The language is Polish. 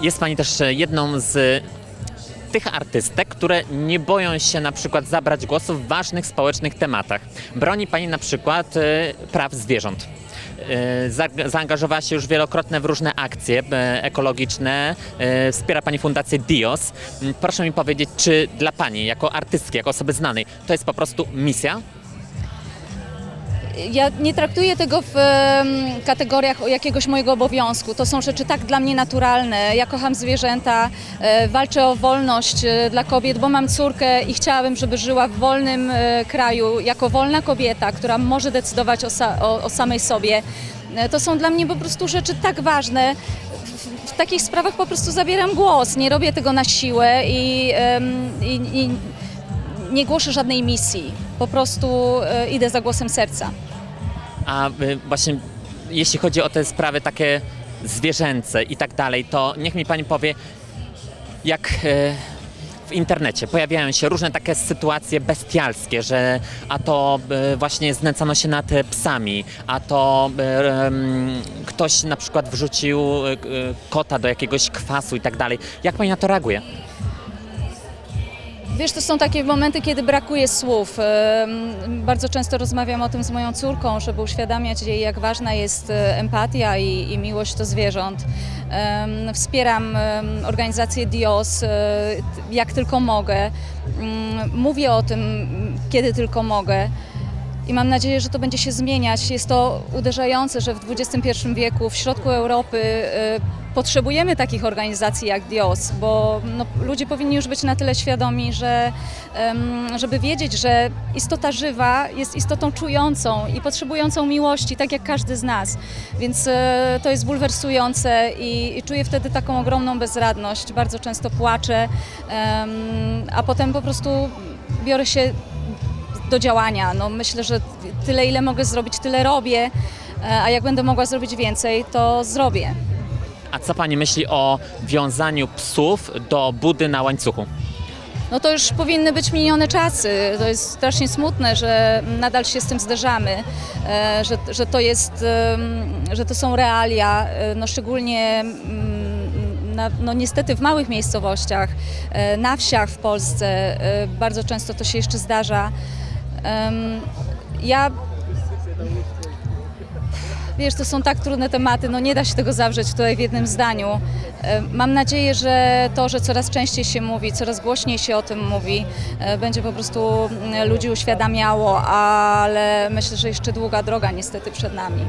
Jest Pani też e, jedną z tych artystek, które nie boją się na przykład zabrać głosu w ważnych społecznych tematach. Broni Pani na przykład e, praw zwierząt. E, za- Zaangażowała się już wielokrotnie w różne akcje e, ekologiczne. E, Wspiera Pani Fundację DIOS. M, Proszę mi powiedzieć, czy dla Pani, jako artystki, jako osoby znanej, to jest po prostu misja? Ja nie traktuję tego w kategoriach jakiegoś mojego obowiązku. To są rzeczy tak dla mnie naturalne. Ja kocham zwierzęta, e, walczę o wolność e, dla kobiet, bo mam córkę i chciałabym, żeby żyła w wolnym e, kraju jako wolna kobieta, która może decydować o, sa- o, o samej sobie. To są dla mnie po prostu rzeczy tak ważne. W, takich sprawach po prostu zabieram głos. Nie robię tego na siłę i, i, i nie głoszę żadnej misji. Po prostu e, idę za głosem serca. A y, właśnie jeśli chodzi o te sprawy takie zwierzęce i tak dalej, to niech mi pani powie, jak y, w internecie pojawiają się różne takie sytuacje bestialskie, że a to właśnie znęcano się nad psami, a to ktoś na przykład wrzucił kota do jakiegoś kwasu i tak dalej. Jak pani na to reaguje? Wiesz, to są takie momenty, kiedy brakuje słów. Bardzo często rozmawiam o tym z moją córką, żeby uświadamiać jej, jak ważna jest e, empatia i, i miłość do zwierząt. Wspieram organizację DIOS e, jak tylko mogę. Mm, Mówię o tym, kiedy tylko mogę. I mam nadzieję, że to będzie się zmieniać. Jest to uderzające, że w XXI wieku w środku Europy e, potrzebujemy takich organizacji jak DIOS, bo no, ludzie powinni już być na tyle świadomi, że żeby wiedzieć, że istota żywa jest istotą czującą i potrzebującą miłości, tak jak każdy z nas. Więc e, to jest bulwersujące i, i czuję wtedy taką ogromną bezradność. Bardzo często płaczę, a potem po prostu biorę się do działania. No, myślę, że tyle, ile mogę zrobić, tyle robię, e, a jak będę mogła zrobić więcej, to zrobię. A co pani myśli o wiązaniu psów do budy na łańcuchu? No to już powinny być minione czasy. To jest strasznie smutne, że nadal się z tym zderzamy, e, że, że to jest, że to są realia, e, no szczególnie mm, na, no niestety w małych miejscowościach, na wsiach w Polsce bardzo często to się jeszcze zdarza. Ja Wiesz, to są tak trudne tematy, no nie da się tego zawrzeć tutaj w jednym zdaniu. Mam nadzieję, że to, że coraz częściej się mówi, coraz głośniej się o tym mówi, e, będzie po prostu mm, ludzi uświadamiało, ale myślę, że jeszcze długa droga niestety przed nami.